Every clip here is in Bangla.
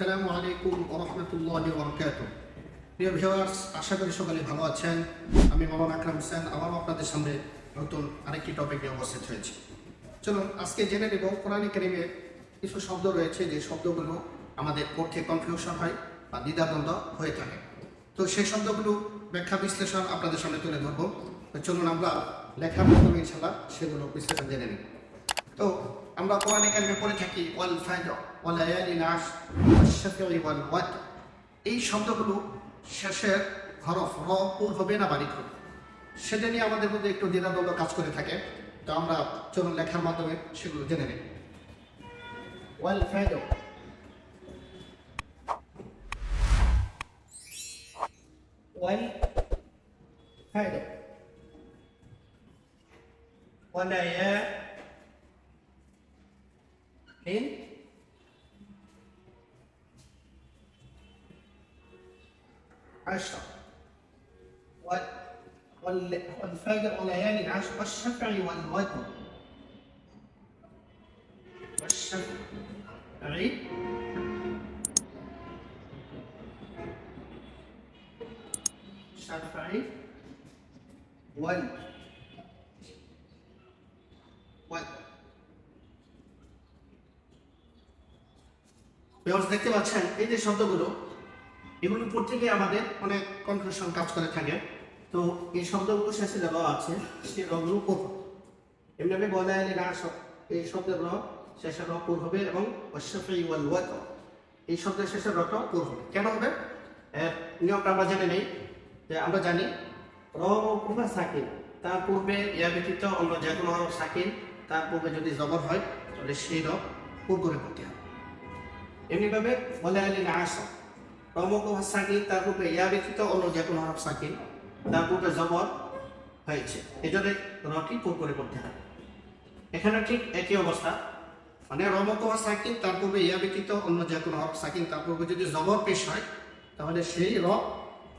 আসসালামু আলাইকুম ওরহমতুল্লাহ বরকাত প্রিয় ভিউয়ার্স, আশা করি সকালে ভালো আছেন। আমি মৌলানা আকরাম হোসেন, আবারও আপনাদের সামনে নতুন আরেকটি টপিক নিয়ে উপস্থিত হয়েছি। চলুন, আজকে জেনে নেব কোরআন কারিমে কিছু শব্দ রয়েছে, যে শব্দগুলো আমাদের পড়তে কনফিউশন হয় বা দ্বিধাদ্বন্দ্ব হয়ে থাকে। তো সেই শব্দগুলো ব্যাখ্যা বিশ্লেষণ আপনাদের সামনে তুলে ধরবো। চলুন আমরা লেখার মাধ্যমে ইনশাল্লাহ সেগুলো বিশ্লেষণ জেনে নিই। তো আমরা কোরআনে কারিমে পড়ে থাকি, ওয়াল ফাজর, ওয়াল আয়ালি নাস শাফিঈ ওয়াল ওয়াত। এই শব্দগুলো শেষের হরফ, র পুর হবে না বারিক হবে সেটা নিয়ে আমাদের মধ্যে একটু দ্বিধাদ্বন্দ্ব কাজ করে থাকে। তো আমরা চলুন লেখার মাধ্যমে সেগুলো জেনে নিই। ওয়াল ফাজর। ওয়াল ফাজর। ওয়াল وال- وال- والفجر وليالي العشر والشفع والوتر. والشفع. شفعي. وال দেখতে পাচ্ছেন, এই যে শব্দগুলো, এগুলো গিয়ে আমাদের অনেক কনফিউশন কাজ করে থাকে। তো এই শব্দগুলো শেষে দেওয়া আছে সেই রগুলো কোপ এমনিভাবে বলা এলে না এই শব্দের র শেষে র পুর হবে এবং এই শব্দের শেষে রটা পুর হবে। কেন হবে? নিয়মটা আমরা জেনে নেই। যে আমরা জানি, র কুফা সাকিন, তার পূর্বে ইয়া ব্যতীত অন্য যে কোনো সাকিন, তার পূর্বে যদি জবর হয়, তাহলে সেই র পুর করে করতে হবে। এমনিভাবে আলী আসা। রমক সাকিন তার পূর্বে ইয়া ব্যতীত অন্য যে কোনো হরফ সাকিন তার পূর্বে জবর হয়েছে। এজন্য রটি পুর করে পড়তে হয়। এখানে ঠিক একই অবস্থা। মানে রমক সাকিন তার পূর্বে ইয়া ব্যতীত অন্য যে কোনো হরফ সাকিন তার পূর্বে যদি জবর পেশ হয়, তাহলে সেই র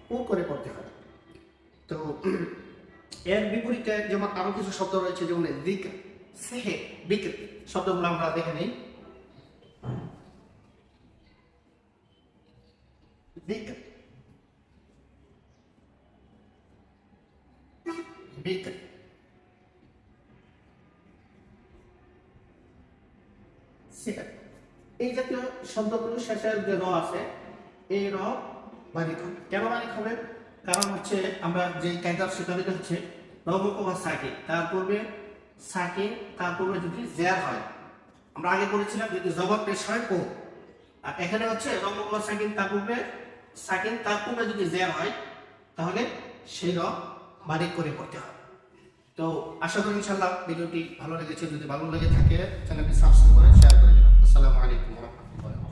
পুর করে পড়তে হয়। তো এর বিপরীতে যেমন আরও কিছু শব্দ রয়েছে, যেমন দিক সেহে বিক শব্দগুলো আমরা দেখে নিই। Beacon. Beacon. এই জাতীয় শব্দগুলো শেষের যে র আছে, এই র বারিক হবে। কেন বারিক হবে? কারণ হচ্ছে আমরা যে কায়দা সেখানে হচ্ছে রবক বা সাকে। তার পূর্বে সাকে, তার পূর্বে যদি জের হয়। আমরা আগে বলেছিলাম যদি জবাব পেশ হয় কো। আর এখানে হচ্ছে রবক বা সাকিন তার পূর্বে সেকেন্ড তার পূর্বে যদি জ্যাম হয়, তাহলে সেই রং বারিক করে পড়তে হয় তো আশা করি ইনশাল্লাহ ভিডিওটি ভালো লেগেছে। যদি ভালো লেগে থাকে, চ্যানেলটি সাবস্ক্রাইব করে শেয়ার করে দেবেন। আসসালামু আলাইকুম রহমতুল্লাহ